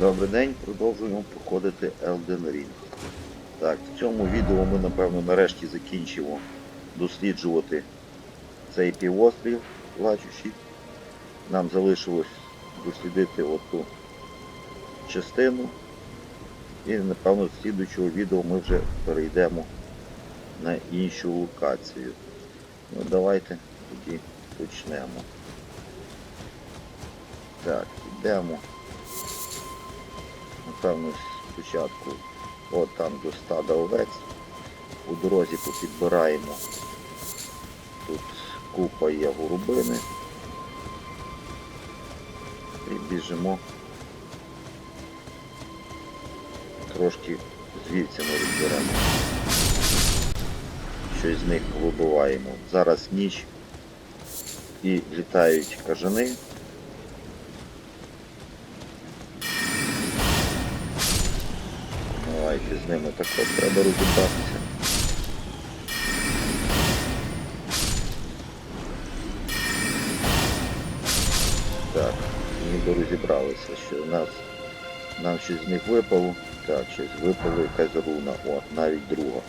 Добрий день, продовжуємо проходити Elden Ring. Так, в цьому відео ми, напевно, нарешті закінчимо досліджувати цей півострів плачущий. Нам залишилось дослідити оту частину. І, напевно, з слідуючого відео ми вже перейдемо на іншу локацію. Ну, давайте тоді почнемо. Так, йдемо. Напевно, спочатку от там до стада овець. У дорозі попідбираємо. Тут купа є голубини. І біжимо. Трошки з вівцями розберемо. Щось з них вибиваємо. Зараз ніч і літають кажани. Давайте з ними також треба розібратися. Так, ніби розібралися, що у нас нам щось з них випало. Так, щось випало якась руна. О, навіть друга.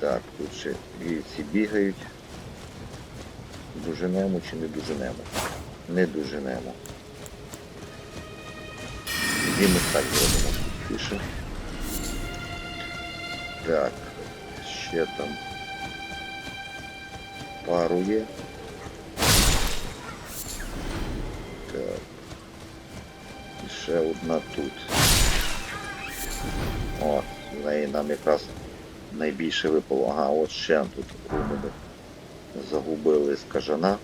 Так, тут ще вівці бігають. Дуженемо чи не дуженемо? Не дуженемо. Тоді ми так зробимо тише. Так, ще там пару є. Так. І ще одна тут. О, з неї нам якраз найбільше випало. Ага, от ще тут румини загубили з кажана.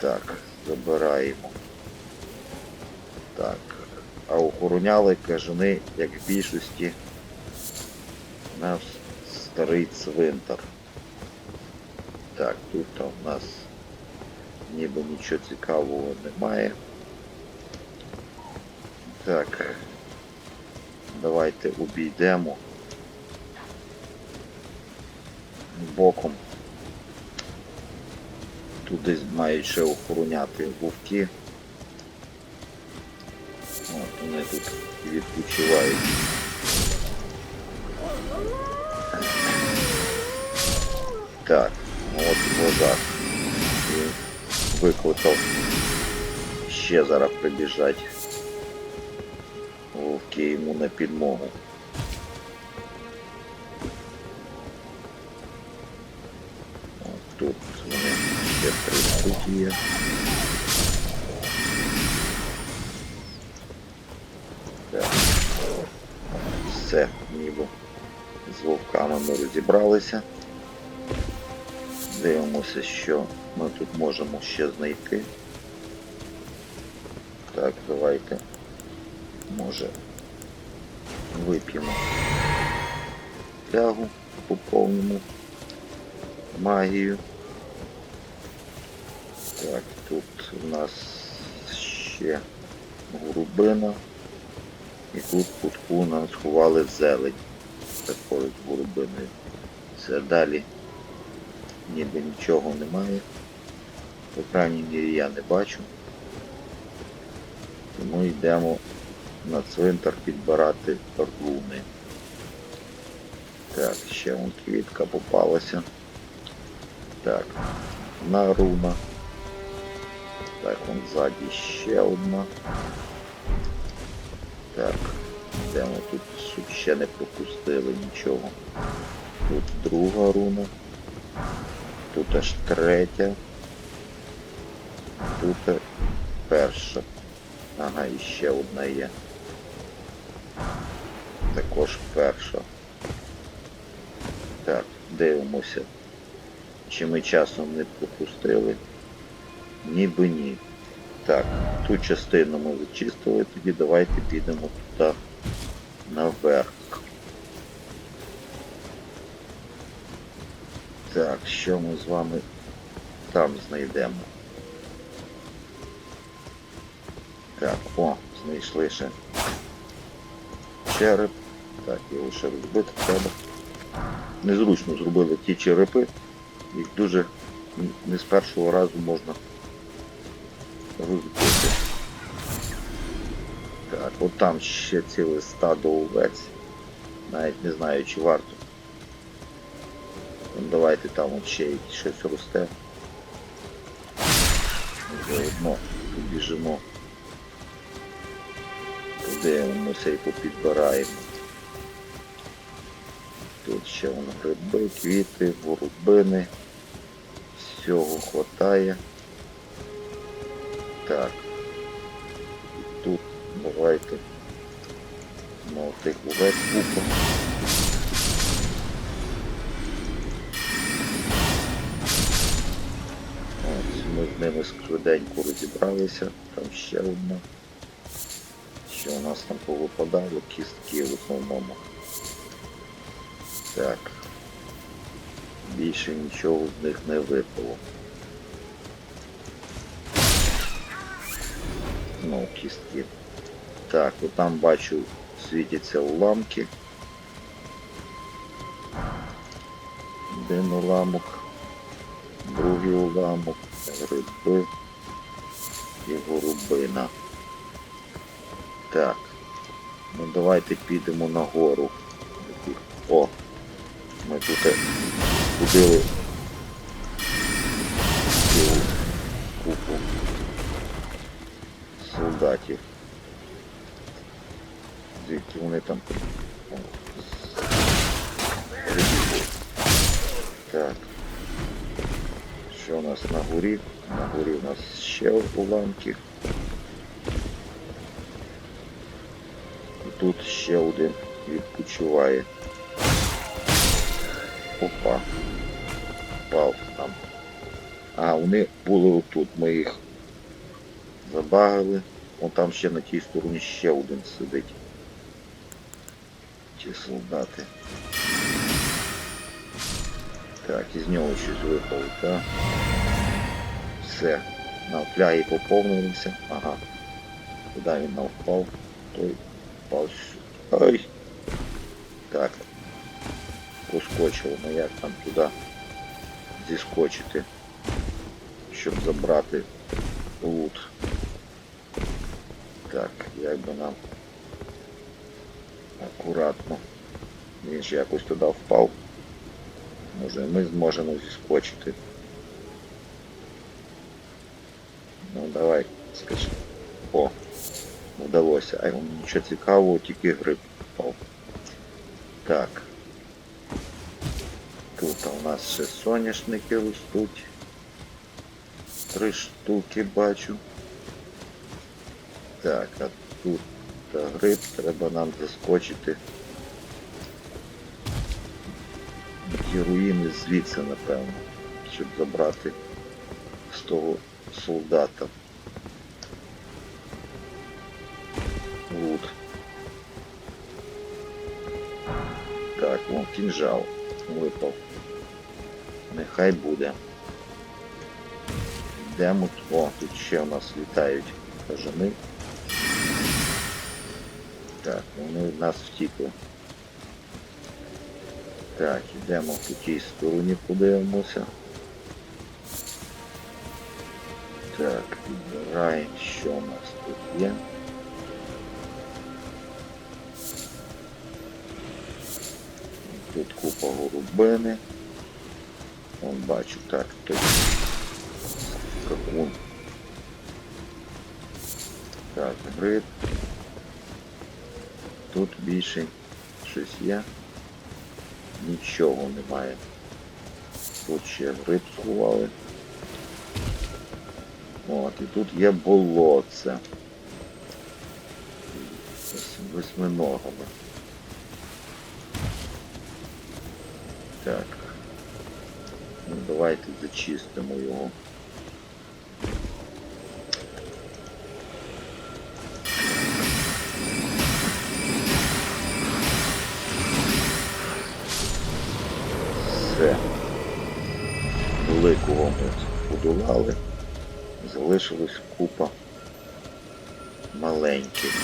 Так, забираємо. Так. А охороняли кажани, як в більшості, наш старий цвинтар. Так, тут там у нас ніби нічого цікавого немає. Так. Давайте обійдемо боком. Десь мають ще охороняти вовки. От вони тут відпочивають. Так, от. Він викликав. Ще зараз прибіжать. Вовки йому на підмогу. Тут вони ще три є. Так. Все, вовками ми розібралися. Дивимося, що ми тут можемо ще знайти. Так, давайте. Може вип'ємо тягу, поповнимо магію. Так, тут у нас ще грубина. І тут кутку нам сховали зелень. Також з голубиною. Все далі ніби нічого немає. По крайній мірі я не бачу. Тому йдемо на цвинтар підбирати руни. Так, ще вон квітка попалася. Так, одна руна. Так, вон ззаді ще одна. Так, йдемо тут ще не пропустили нічого. Тут друга руна. Тут аж третя. Тут перша. Ага, і ще одна є. Також перша. Так, дивимося. Чи ми часом не пропустили? Ніби ні. Так, ту частину ми зачистили, тоді давайте підемо туди наверх. Так, що ми з вами там знайдемо? Так, о, знайшли ще череп. Так, його ще розбити треба. Незручно зробили ті черепи. Їх дуже не з першого разу можна розбити. От там ще ціле стадо овець. Навіть не знаю, чи варто. Ну, давайте там от ще щось росте. Заодно побіжимо. Подивимося і попідбираємо. Тут ще вон гриби, квіти, воробини. Всього хватає. Так. Давайте ну, тих овець. Ось ми з ними скруденько розібралися. Там ще одна. Що у нас там повипадало? Кістки в основному. Так. Більше нічого з них не випало. Ну, кістки. Так, от там бачу світяться уламки. Один уламок, другий уламок, гриби і голубина. Так. Ну давайте підемо нагору. О! Ми тут ходили Звідки вони там. Так. Що у нас на горі? На горі у нас ще уламки. І тут ще один відпочиває. Опа. Впав там. А, вони були отут. Ми їх забагали. Вон там ще на тій стороні ще один сидить. Ті солдати. Так, із нього щось випало, так? Все. На фляги поповнилися. Ага. Куди він нам впав? Той впав сюди. Ай! Так. Поскочило, ну як там туди зіскочити, щоб забрати лут. Так, як би нам акуратно. Він ж якось туди впав. Може ми зможемо зіскочити. Ну давай, скажи. О, вдалося. А йому нічого цікавого, тільки гриб впав. Так. Тут у нас ще соняшники ростуть. Три штуки бачу. Так, а тут та гриб треба нам заскочити. Ті руїни звідси, напевно, щоб забрати з того солдата. Лут. Так, вон кінжал випав. Нехай буде. Йдемо. О, тут ще у нас літають кажани. Так, вони від нас втікли. Так, йдемо по тій стороні, подивимося. Так, відбираємо, що у нас тут є. Тут купа голубини. Вон бачу, так, тут какун. Так, гриб. Тут більше щось є. Нічого немає. Тут ще гриб сховали. От, і тут є болотце. З восьминогами. Так. Ну, давайте зачистимо його. побудували, залишилась купа маленьких.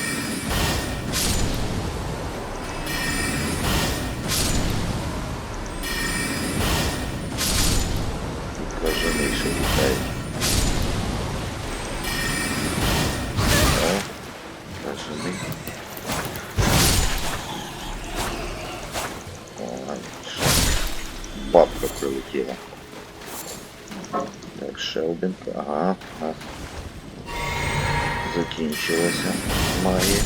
Відкажений ще літає. Так, кажений. Бабка прилетіла. Так, ще один. Ага, у нас закінчилося магія.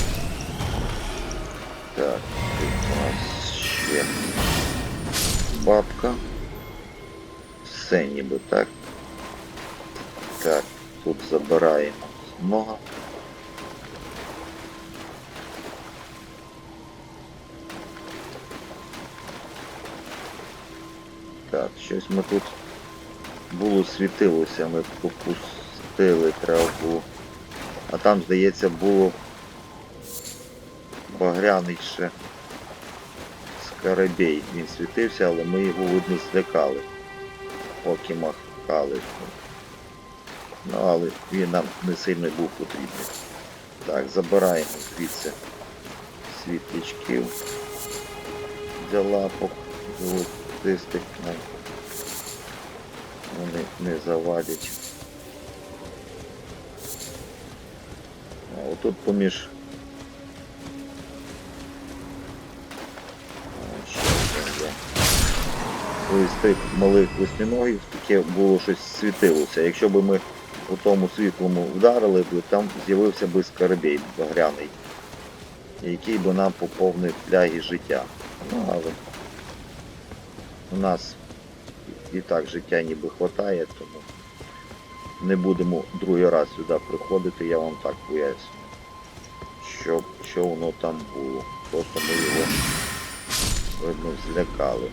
Так, тут у нас ще бабка. Все ніби так. Так, тут забираємо много. Так, щось ми тут було світилося, ми попустили треба. А там, здається, було багряний ще скарабей. Він світився, але ми його видно злякали. Поки махали. Ну, але він нам не сильно був потрібний. Так, забираємо звідси світлячків для лапок золотистих. Вони не завадять. А отут поміж. Ось тих малих восьминогів таке було щось світилося. Якщо б ми у тому світлому вдарили, б, там з'явився би скарабей багряний, який би нам поповнив фляги життя. Ну, але у нас і так життя ніби хватає, тому не будемо другий раз сюди приходити, я вам так поясню, що, що воно там було. Просто ми його видно злякали.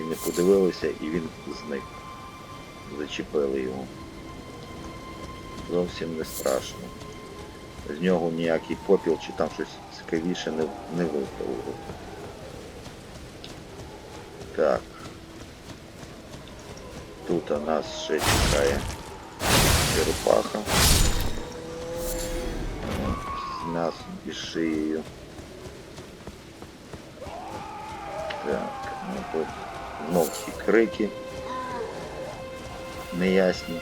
І не подивилися, і він зник. Зачепили його. Зовсім не страшно. З нього ніякий попіл чи там щось цікавіше не, не випало. Так. Тут у нас ще чекає черепаха. З м'ясом і шиєю. Так, ну тут знов ці крики. Неясні.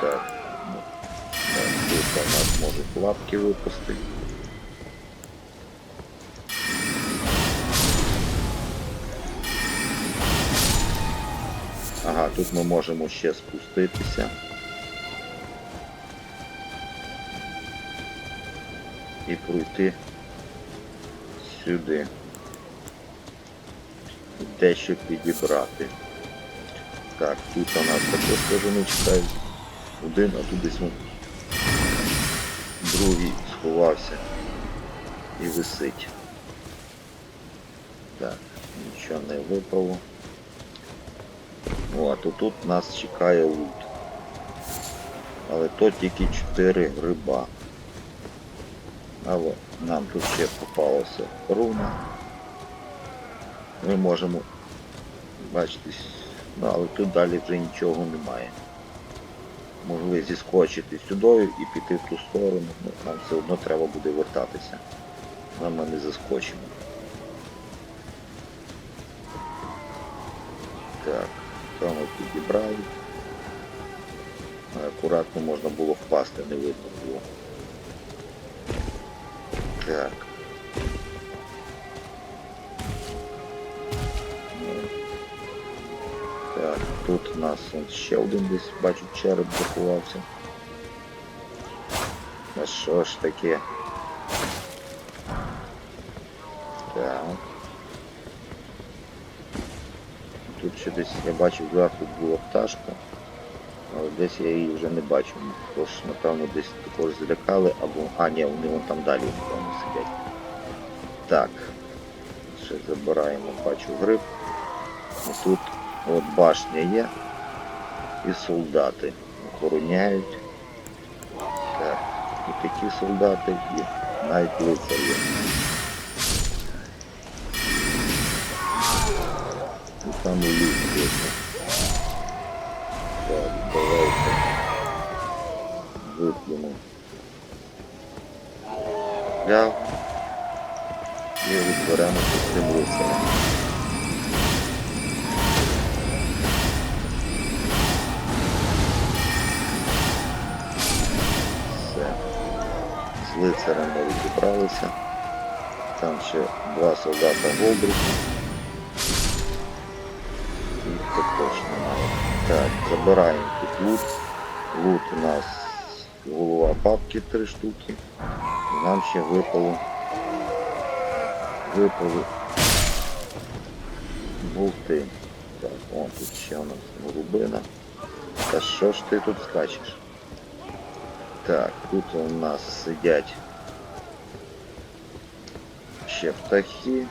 Так, ну, так, тут у нас можуть лапки випустити. Ага, тут ми можемо ще спуститися. І пройти сюди. Дещо підібрати. Так, тут у нас також кажани чекають. Один, а тут десь другий сховався і висить. Так, нічого не випало. О, а то тут нас чекає лут. Але то тільки 4 гриба. Але нам тут ще попалася руна. Ми можемо бачити, ну, але тут далі вже нічого немає. Могли зіскочити сюди і піти в ту сторону, ну, нам все одно треба буде вертатися. Але ми не заскочимо. Так, підібрали. Акуратно можна було впасти, не видно було. Так. Ну, Так, тут у нас ще один десь, бачу, череп заховався. А що ж таке? Так. Тут ще десь я бачив зверху була пташка, але десь я її вже не бачу. Тож, напевно, десь також злякали, або... А, ні, вони вон там далі, напевно, сидять. Так. Ще забираємо, бачу гриб. І тут от башня є. І солдати охороняють. Так. І такі солдати, і навіть лицар є. Там і Ляв. І розберемося з цим лицарем. Все. З лицарем ми. Там ще два солдата Голдрика. Їх також немає. Так, забираємо тут лут. Лут у нас голова бабки три штуки. Нам ще випало. Випали болти. Так, о, тут ще у нас голубина. Та що ж ти тут скачеш? Так, тут у нас сидять ще птахи.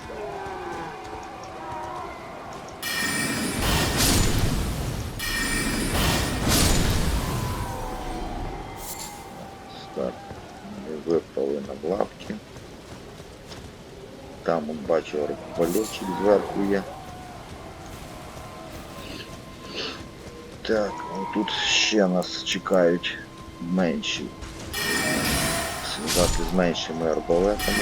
Бачу арбалетчик зверху є. Так, тут ще нас чекають менші. Солдати з меншими арбалетами.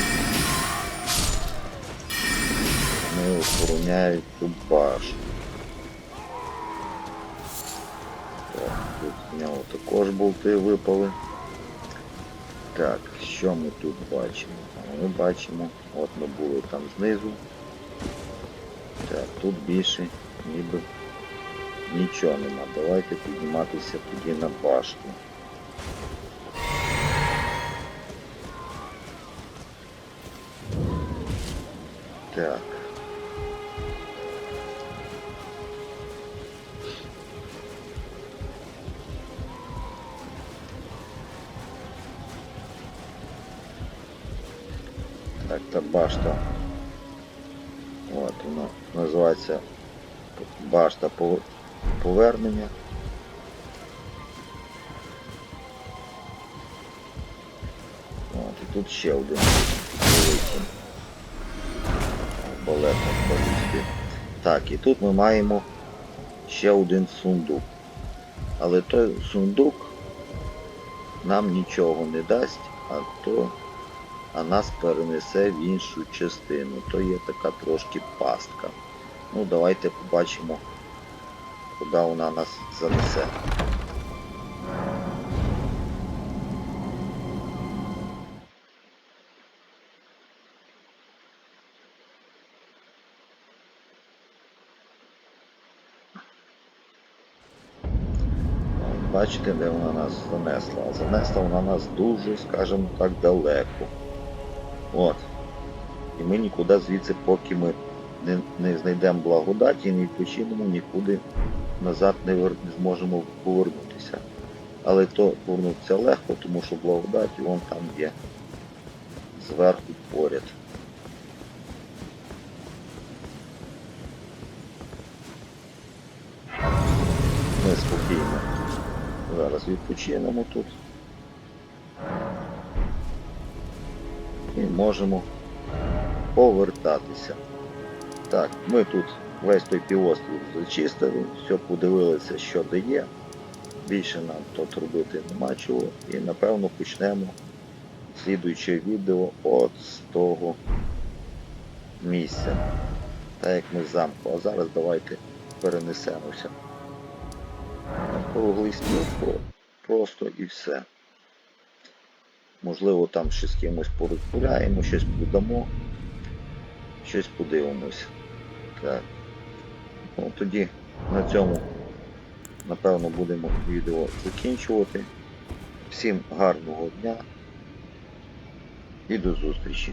Вони охороняють ту башню. Тут в нього також болти випали. Так, що ми тут бачимо? Ми бачимо, от ми були там знизу. Так, тут більше ніби нічого нема. Давайте підніматися тоді на башню. Так. Та башта. От вона називається башта повернення. От, і тут ще один великий балет балістів. Так, і тут ми маємо ще один сундук. Але той сундук нам нічого не дасть, а то а нас перенесе в іншу частину. То є така трошки пастка. Ну, давайте побачимо, куди вона нас занесе. Бачите, де вона нас занесла? Занесла вона нас дуже, скажімо так, далеко. От. І ми нікуди звідси, поки ми не, не знайдемо благодаті, не відпочинемо, нікуди назад не зможемо повернутися. Але то повернутися легко, тому що благодать вон там є. Зверху поряд. Ми спокійно зараз відпочинемо тут. І можемо повертатися. Так, ми тут весь той півострів зачистили, все подивилися, що де є. Більше нам тут робити нема чого. І напевно почнемо слідуюче відео от з того місця. Так як ми з замку. А зараз давайте перенесемося. Круглий стіл просто і все. Можливо, там ще з кимось порозгуляємо, щось подамо, щось подивимось. Так. Ну, тоді на цьому, напевно, будемо відео закінчувати. Всім гарного дня і до зустрічі!